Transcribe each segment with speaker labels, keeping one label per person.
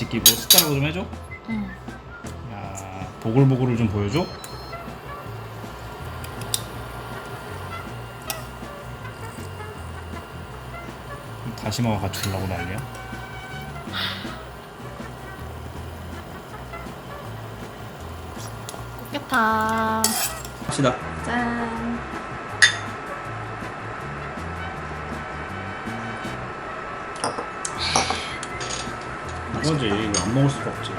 Speaker 1: 같이 끼고 숟가락으로 좀 해줘.
Speaker 2: 응.
Speaker 1: 야, 보글보글을 좀 보여줘. 다시마와 같이 주려고 난리야.
Speaker 2: 좋겠다.
Speaker 1: 합시다.
Speaker 2: 짠.
Speaker 1: 이거지. 이거 안 먹을 수가 없지.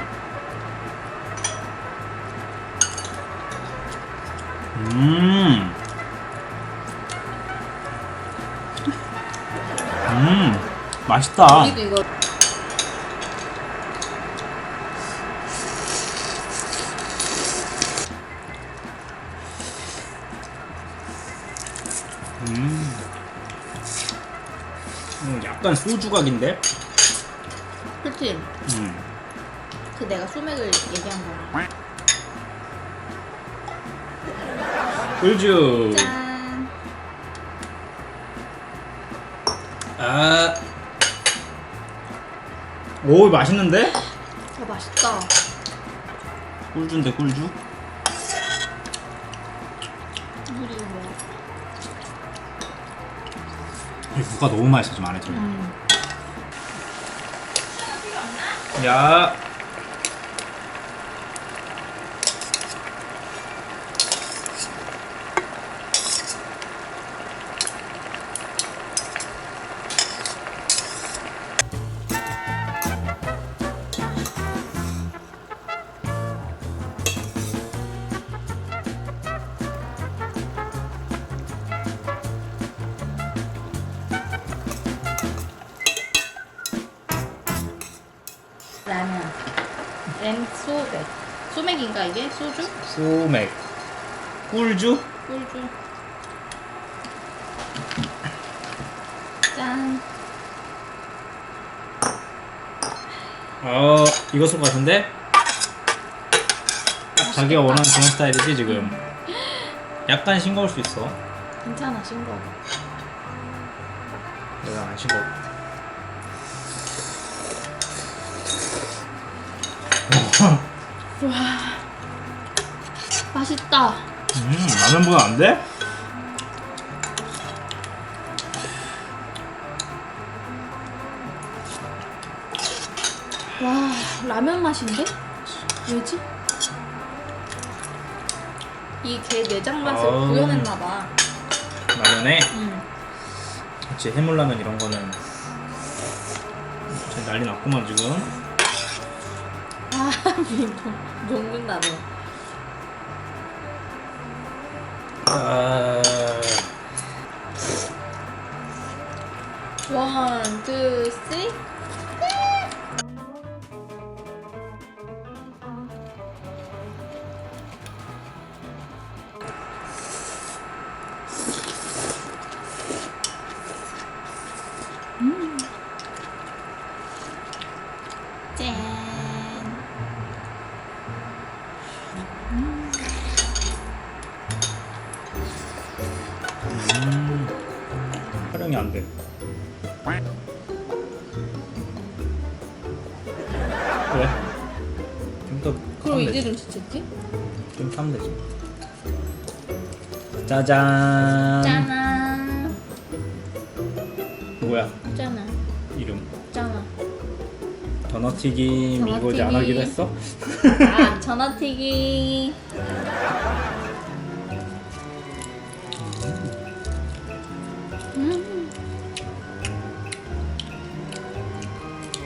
Speaker 1: 음. 음. 맛있다.
Speaker 2: 이거
Speaker 1: 음. 음, 약간 소주각인데?
Speaker 2: 그치?
Speaker 1: 음.
Speaker 2: 그 내가 소맥을 얘기한 거야.
Speaker 1: 꿀주.
Speaker 2: 짠.
Speaker 1: 아. 오, 맛있는데?
Speaker 2: 어 맛있다.
Speaker 1: 꿀주인데, 꿀주?
Speaker 2: 물이 뭐야?
Speaker 1: 이 무가 너무 맛있어, 좀 안에 들어.
Speaker 2: 음.
Speaker 1: 야.
Speaker 2: 엔 소맥. 소맥인가 이게? 소주?
Speaker 1: 소맥. 꿀주?
Speaker 2: 꿀주. 짠.
Speaker 1: 어, 이것을 것 같은데? 딱 자기가 원하는 그런 스타일이지, 지금. 약간 싱거울 수 있어.
Speaker 2: 괜찮아 싱거워.
Speaker 1: 내가 안 싱거워.
Speaker 2: 와. 맛있다.
Speaker 1: 음, 라면보다 안 돼?
Speaker 2: 와 라면 맛인데? 왜지? 이 게 내장 맛을
Speaker 1: 아우.
Speaker 2: 구현했나봐.
Speaker 1: 라면에?
Speaker 2: 응.
Speaker 1: 그치, 해물라면 이런 거는. 진짜 난리 났구만, 지금.
Speaker 2: 아 녹는다 너.
Speaker 1: 아...
Speaker 2: 원, 투, 쓰리. 음.
Speaker 1: 왜? 좀더
Speaker 2: 그럼 이제 좀 지쳤지?
Speaker 1: 좀 사면 되지. 짜잔.
Speaker 2: 짠아.
Speaker 1: 뭐야
Speaker 2: 짠아.
Speaker 1: 이름?
Speaker 2: 짠아.
Speaker 1: 전어튀김 이거 이제 안
Speaker 2: 전어튀김.
Speaker 1: 하기로 했어?
Speaker 2: 아, 전어튀기. 음.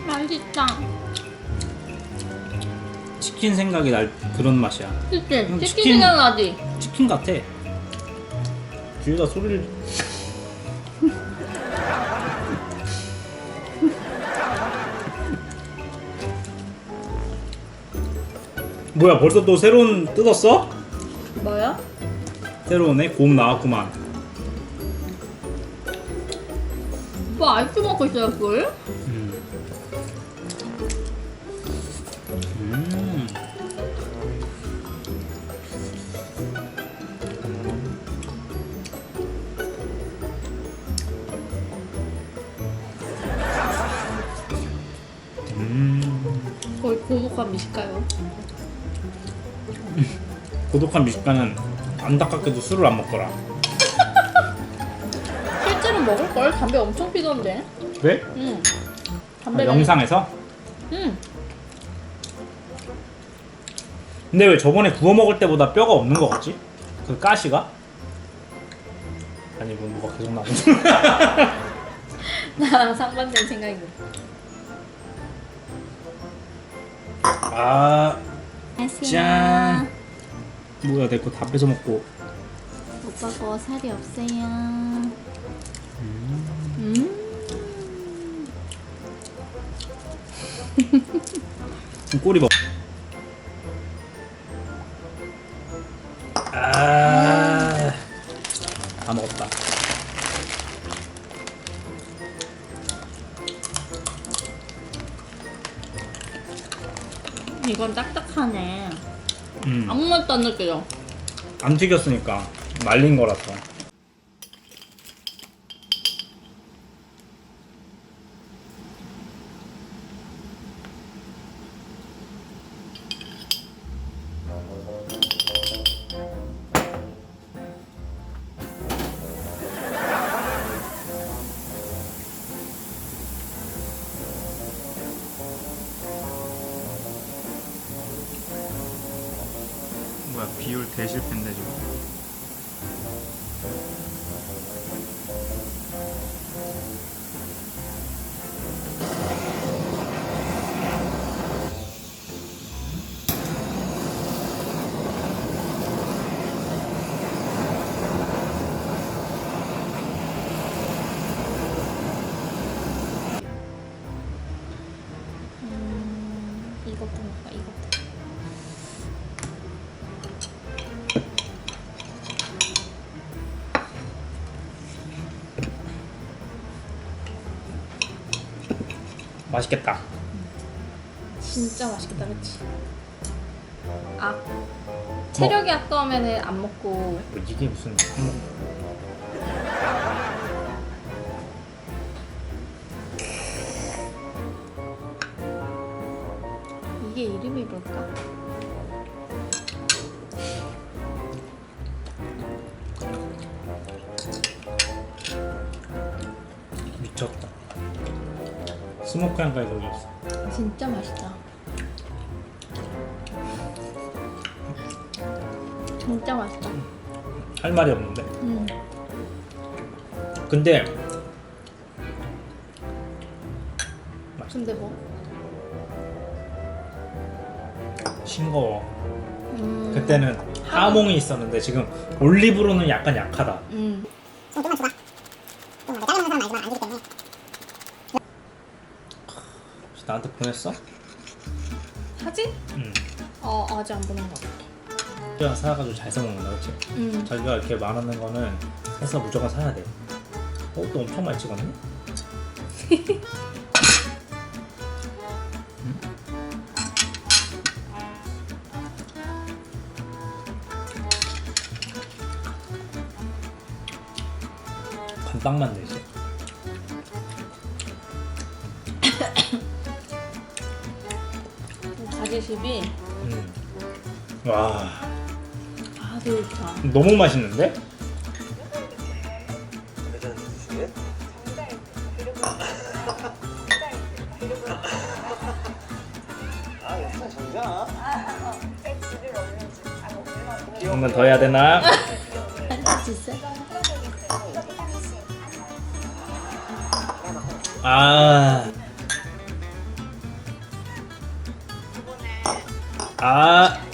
Speaker 2: 맛있다.
Speaker 1: 치킨 생각이 날 그런 맛이야.
Speaker 2: 그치?
Speaker 1: 음,
Speaker 2: 치킨
Speaker 1: 치킨.
Speaker 2: 생각나지?
Speaker 1: 치킨 같아. 뒤에다 소리를. 뭐야 벌써 또 새로운 뜯었어?
Speaker 2: 뭐야?
Speaker 1: 새로운 애곰 나왔구만.
Speaker 2: 오빠 아이스 먹고 있어요, 그걸? 미실까요?
Speaker 1: 고독한 미식가는 안타깝게도 술을 안 먹더라.
Speaker 2: 실제로 먹을 걸 담배 엄청 피던데.
Speaker 1: 왜?
Speaker 2: 응.
Speaker 1: 아,
Speaker 2: 담배
Speaker 1: 영상에서?
Speaker 2: 응.
Speaker 1: 근데 왜 저번에 구워 먹을 때보다 뼈가 없는 것 같지? 그 가시가? 아니 뭐 뭐가 계속 나오는
Speaker 2: 나랑 상반된 생각이.
Speaker 1: 아
Speaker 2: 안녕하세요.
Speaker 1: 짠. 뭐야 내 거 다 뺏어 먹고
Speaker 2: 오빠 거 살이 없어요. 음.
Speaker 1: 꼬리 먹.
Speaker 2: 이건 딱딱하네.
Speaker 1: 음,
Speaker 2: 아무 맛도 안 느껴져.
Speaker 1: 안 튀겼으니까 말린 거라서. 비율 대실패인데 지금.
Speaker 2: 음, 이것도 먹어, 이것도.
Speaker 1: 맛있겠다.
Speaker 2: 진짜 맛있겠다, 그치? 아, 체력이 아까우면은 안 먹고
Speaker 1: 뭐 이게 무슨
Speaker 2: 이게 이름이 뭘까?
Speaker 1: 미쳤다. 스모크 향까지 녹였어.
Speaker 2: 진짜 맛있다. 진짜 맛있다.
Speaker 1: 할 말이 없는데.
Speaker 2: 음.
Speaker 1: 근데
Speaker 2: 근데 뭐?
Speaker 1: 싱거워.
Speaker 2: 음.
Speaker 1: 그때는 하몽이 있었는데 지금 올리브로는 약간 약하다.
Speaker 2: 음.
Speaker 1: 혹시 나한테 보냈어?
Speaker 2: 사진?
Speaker 1: 응.
Speaker 2: 어 아직 안 보낸 것 같아.
Speaker 1: 자기가 사가지고 잘 써먹는다, 그렇지?
Speaker 2: 음.
Speaker 1: 자기가 이렇게 말하는 거는 해서 무조건 사야 돼. 어, 또 엄청 많이 찍었네? 응? 이제.
Speaker 2: 가지 십이
Speaker 1: 음. 와,
Speaker 2: 아주 좋다.
Speaker 1: 너무 맛있는데? 한번 더 해야 되나?
Speaker 2: 진짜?
Speaker 1: 아. 아.